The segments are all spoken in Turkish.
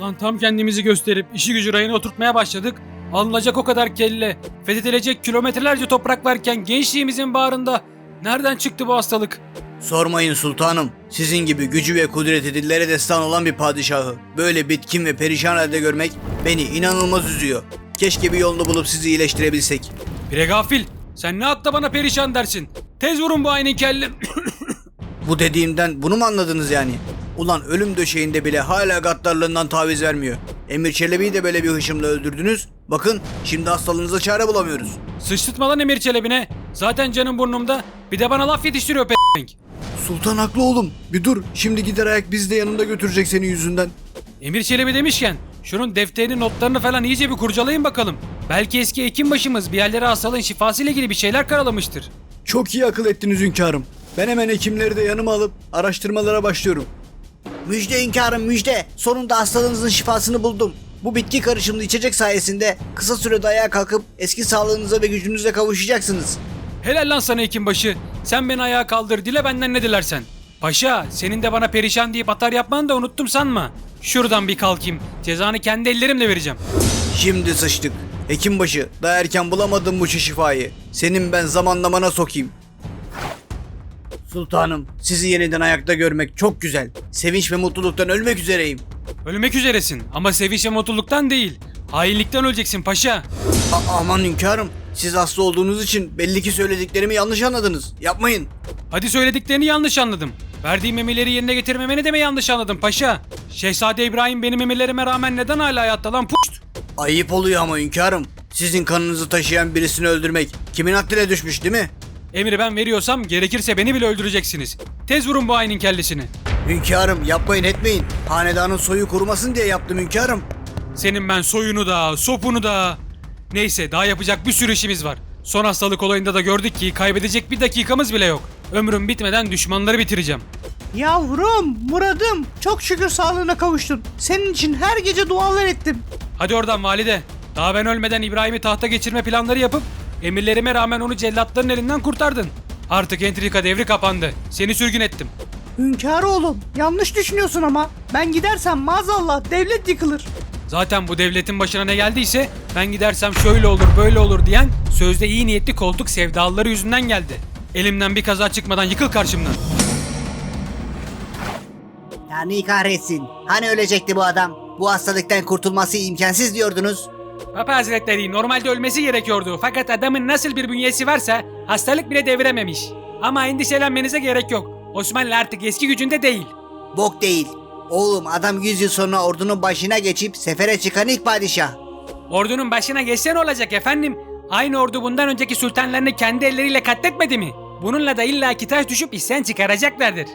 Ulan tam kendimizi gösterip işi gücü rayına oturtmaya başladık. Alınacak o kadar kelle, fethedilecek kilometrelerce toprak varken gençliğimizin bağrında nereden çıktı bu hastalık? Sormayın sultanım. Sizin gibi gücü ve kudreti dillere destan olan bir padişahı böyle bitkin ve perişan halde görmek beni inanılmaz üzüyor. Keşke bir yolunu bulup sizi iyileştirebilsek. Bre gafil, sen ne hakta bana perişan dersin? Tez vurun bu aynı kelle. Bu dediğimden bunu mu anladınız yani? Ulan ölüm döşeğinde bile hala gaddarlığından taviz vermiyor. Emir Çelebi'yi de böyle bir hışımla öldürdünüz. Bakın şimdi hastalığınıza çare bulamıyoruz. Sıçtırtma lan Emir Çelebi'ne. Zaten canım burnumda. Bir de bana laf yetiştiriyor pe***enk. Sultan haklı oğlum. Bir dur. Şimdi gider ayak biz de yanında götürecek senin yüzünden. Emir Çelebi demişken şunun defterini notlarını falan iyice bir kurcalayın bakalım. Belki eski hekim başımız bir yerlere hastalığın şifası ile ilgili bir şeyler karalamıştır. Çok iyi akıl ettiniz hünkârım. Ben hemen hekimleri de yanıma alıp araştırmalara başlıyorum. Müjde hünkârım müjde. Sonunda hastalığınızın şifasını buldum. Bu bitki karışımlı içecek sayesinde kısa sürede ayağa kalkıp eski sağlığınıza ve gücünüze kavuşacaksınız. Helal lan sana hekim-başı. Sen beni ayağa kaldır dile benden ne dilersen. Paşa senin de bana perişan deyip atar yapmanı da unuttum sanma. Şuradan bir kalkayım. Cezanı kendi ellerimle vereceğim. Şimdi sıçtık. Hekimbaşı daha erken bulamadım bu şifayı. Senin ben zamanlamana sokayım. Sultanım sizi yeniden ayakta görmek çok güzel. Sevinç ve mutluluktan ölmek üzereyim. Ölmek üzeresin ama sevinç ve mutluluktan değil. Hainlikten öleceksin paşa. A- aman hünkârım siz hasta olduğunuz için belli ki söylediklerimi yanlış anladınız. Yapmayın. Hadi söylediklerini yanlış anladım. Verdiğim emirleri yerine getirmemeni de mi yanlış anladım paşa? Şehzade İbrahim benim emirlerime rağmen neden hala hayatta lan puşt? Ayıp oluyor ama hünkârım. Sizin kanınızı taşıyan birisini öldürmek kimin aklına düşmüş değil mi? Emri ben veriyorsam gerekirse beni bile öldüreceksiniz. Tez vurun bu hainin kellesini. Hünkârım yapmayın etmeyin. Hanedanın soyu kurumasın diye yaptım hünkârım. Senin ben soyunu da, sopunu da. Neyse daha yapacak bir sürü işimiz var. Son hastalık olayında da gördük ki kaybedecek bir dakikamız bile yok. Ömrüm bitmeden düşmanları bitireceğim. Yavrum, Muradım, çok şükür sağlığına kavuştun. Senin için her gece dualar ettim. Hadi oradan valide. Daha ben ölmeden İbrahim'i tahta geçirme planları yapıp emirlerime rağmen onu cellatların elinden kurtardın. Artık entrika devri kapandı. Seni sürgün ettim. Hünkâr oğlum, yanlış düşünüyorsun ama. Ben gidersem maazallah devlet yıkılır. Zaten bu devletin başına ne geldiyse ben gidersem şöyle olur böyle olur diyen sözde iyi niyetli koltuk sevdalıları yüzünden geldi. Elimden bir kaza çıkmadan yıkıl karşımdan. Yani kahretsin. Hani ölecekti bu adam? Bu hastalıktan kurtulması imkansız diyordunuz. Papa Hazretleri normalde ölmesi gerekiyordu fakat adamın nasıl bir bünyesi varsa hastalık bile devirememiş. Ama endişelenmenize gerek yok. Osmanlı artık eski gücünde değil. Bok değil. Oğlum adam 100 yıl sonra ordunun başına geçip sefere çıkan ilk padişah. Ordunun başına geçse ne olacak efendim? Aynı ordu bundan önceki sultanlarını kendi elleriyle katletmedi mi? Bununla da illa taş düşüp isyan çıkaracaklardır.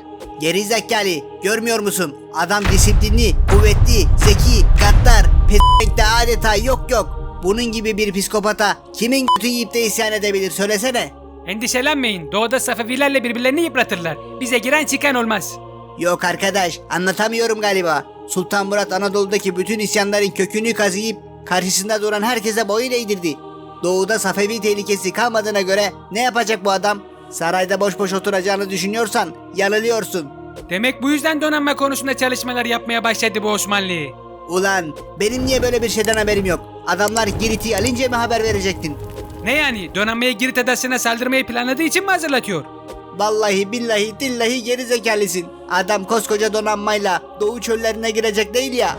Geri zekalı. Görmüyor musun? Adam disiplinli, kuvvetli, zeki, gaddar, de adeta yok yok. Bunun gibi bir psikopata kimin götü yiyip de isyan edebilir söylesene. Endişelenmeyin. Doğuda Safevilerle birbirlerini yıpratırlar. Bize giren çıkan olmaz. Yok arkadaş anlatamıyorum galiba. Sultan Murat Anadolu'daki bütün isyanların kökünü kazıyıp karşısında duran herkese boyun eğdirdi. Doğuda Safevi tehlikesi kalmadığına göre ne yapacak bu adam? Sarayda boş boş oturacağını düşünüyorsan yanılıyorsun. Demek bu yüzden donanma konusunda çalışmalar yapmaya başladı bu Osmanlı. Ulan benim niye böyle bir şeyden haberim yok? Adamlar Girit'i alınca mı haber verecektin? Ne yani? Donanmaya Girit adasına saldırmayı planladığı için mi hazırlatıyor? Vallahi billahi dillahi geri zekalısın. Adam koskoca donanmayla doğu çöllerine girecek değil ya.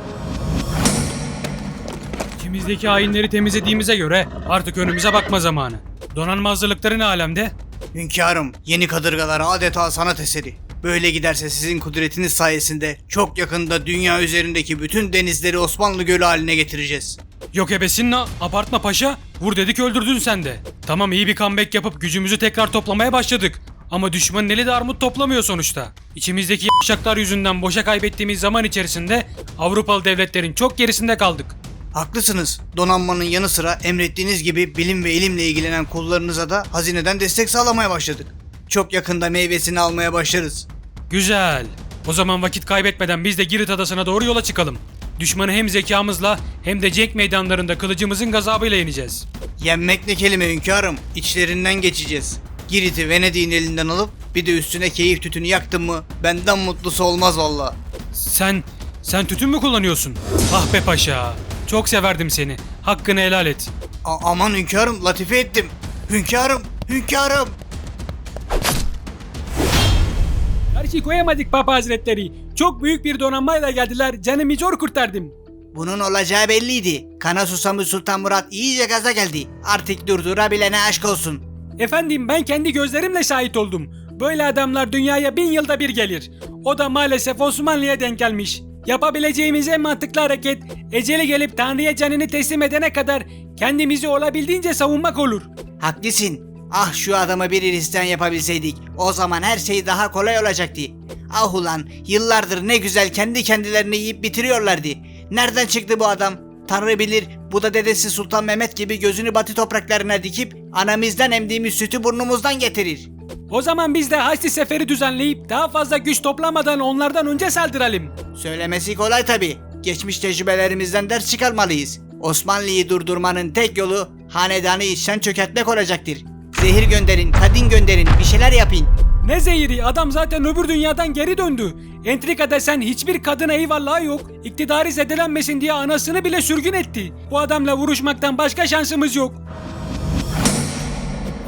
İçimizdeki hainleri temizlediğimize göre artık önümüze bakma zamanı. Donanma hazırlıkları ne alemde? Hünkârım yeni kadırgalar adeta sanat eseri. Böyle giderse sizin kudretiniz sayesinde çok yakında dünya üzerindeki bütün denizleri Osmanlı Gölü haline getireceğiz. Yok ebesinle abartma paşa. Vur dedik öldürdün sen de. Tamam iyi bir comeback yapıp gücümüzü tekrar toplamaya başladık. Ama düşmanın eli de armut toplamıyor sonuçta. İçimizdeki yapacaklar yüzünden boşa kaybettiğimiz zaman içerisinde Avrupalı devletlerin çok gerisinde kaldık. Haklısınız. Donanmanın yanı sıra emrettiğiniz gibi bilim ve ilimle ilgilenen kullarınıza da hazineden destek sağlamaya başladık. Çok yakında meyvesini almaya başlarız. Güzel. O zaman vakit kaybetmeden biz de Girit adasına doğru yola çıkalım. Düşmanı hem zekamızla hem de cenk meydanlarında kılıcımızın gazabıyla yeneceğiz. Yenmek ne kelime hünkârım. İçlerinden geçeceğiz. Girit'i Venedik'in elinden alıp bir de üstüne keyif tütünü yaktın mı benden mutlusu olmaz valla. Sen, Sen tütün mü kullanıyorsun? Ah be paşa. Çok severdim seni. Hakkını helal et. A- aman hünkârım latife ettim. Hünkârım, hünkârım. Karşı koyamadık Papa Hazretleri. Çok büyük bir donanmayla geldiler. Canımı zor kurtardım. Bunun olacağı belliydi. Kana susamış Sultan Murat iyice gaza geldi. Artık durdurabilene aşk olsun. Efendim ben kendi gözlerimle şahit oldum. Böyle adamlar dünyaya bin yılda bir gelir. O da maalesef Osmanlı'ya denk gelmiş. Yapabileceğimiz en mantıklı hareket eceli gelip Tanrı'ya canını teslim edene kadar kendimizi olabildiğince savunmak olur. Haklısın. Ah şu adamı bir Hristiyan yapabilseydik. O zaman her şey daha kolay olacaktı. Ah ulan yıllardır ne güzel kendi kendilerini yiyip bitiriyorlardı. Nereden çıktı bu adam? Tanrı bilir bu da dedesi Sultan Mehmet gibi gözünü batı topraklarına dikip anamızdan emdiğimiz sütü burnumuzdan getirir. O zaman biz de Haçlı Seferi düzenleyip daha fazla güç toplamadan onlardan önce saldıralım. Söylemesi kolay tabi. Geçmiş tecrübelerimizden ders çıkarmalıyız. Osmanlı'yı durdurmanın tek yolu hanedanı içten çökertmek olacaktır. Zehir gönderin, kadın gönderin, bir şeyler yapın. Ne zehiri adam zaten öbür dünyadan geri döndü. Entrikada sen hiçbir kadına eyvallah yok. İktidarı zedelenmesin diye anasını bile sürgün etti. Bu adamla vuruşmaktan başka şansımız yok.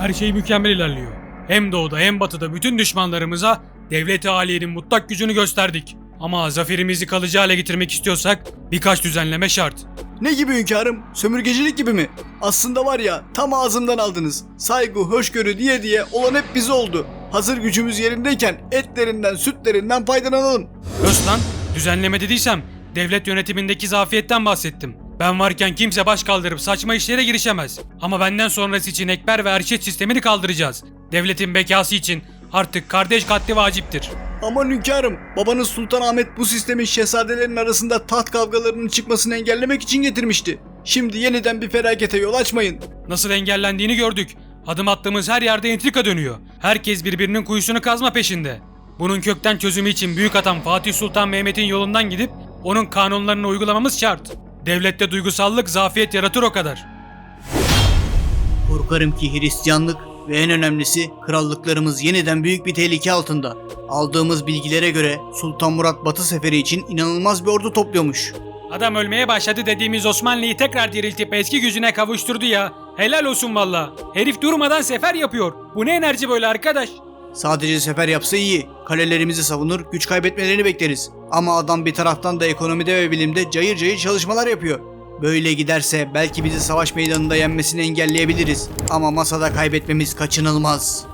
Her şey mükemmel ilerliyor. Hem doğuda hem batıda bütün düşmanlarımıza devleti aliyenin mutlak gücünü gösterdik. Ama zaferimizi kalıcı hale getirmek istiyorsak birkaç düzenleme şart. Ne gibi hünkârım? Sömürgecilik gibi mi? Aslında var ya tam ağzımdan aldınız. Saygı, hoşgörü diye diye olan hep bize oldu. Hazır gücümüz yerindeyken etlerinden, sütlerinden faydalanalım. Özlan, düzenleme dediysem devlet yönetimindeki zafiyetten bahsettim. Ben varken kimse baş kaldırıp saçma işlere girişemez. Ama benden sonrası için ekber ve erşet sistemini kaldıracağız. Devletin bekası için artık kardeş katli vaciptir. Aman hünkârım, babanız Sultan Ahmet bu sistemi şehzadelerin arasında taht kavgalarının çıkmasını engellemek için getirmişti. Şimdi yeniden bir felakete yol açmayın. Nasıl engellendiğini gördük. Adım attığımız her yerde entrika dönüyor. Herkes birbirinin kuyusunu kazma peşinde. Bunun kökten çözümü için büyük atam Fatih Sultan Mehmet'in yolundan gidip onun kanunlarını uygulamamız şart. Devlette duygusallık zafiyet yaratır o kadar. Korkarım ki Hristiyanlık ve en önemlisi krallıklarımız yeniden büyük bir tehlike altında. Aldığımız bilgilere göre Sultan Murat Batı seferi için inanılmaz bir ordu topluyormuş. Adam ölmeye başladı dediğimiz Osmanlı'yı tekrar diriltip eski gücüne kavuşturdu ya. Helal olsun valla. Herif durmadan sefer yapıyor. Bu ne enerji böyle arkadaş? Sadece sefer yapsa iyi. Kalelerimizi savunur, güç kaybetmelerini bekleriz. Ama adam bir taraftan da ekonomide ve bilimde cayır cayır çalışmalar yapıyor. Böyle giderse belki bizi savaş meydanında yenmesini engelleyebiliriz. Ama masada kaybetmemiz kaçınılmaz.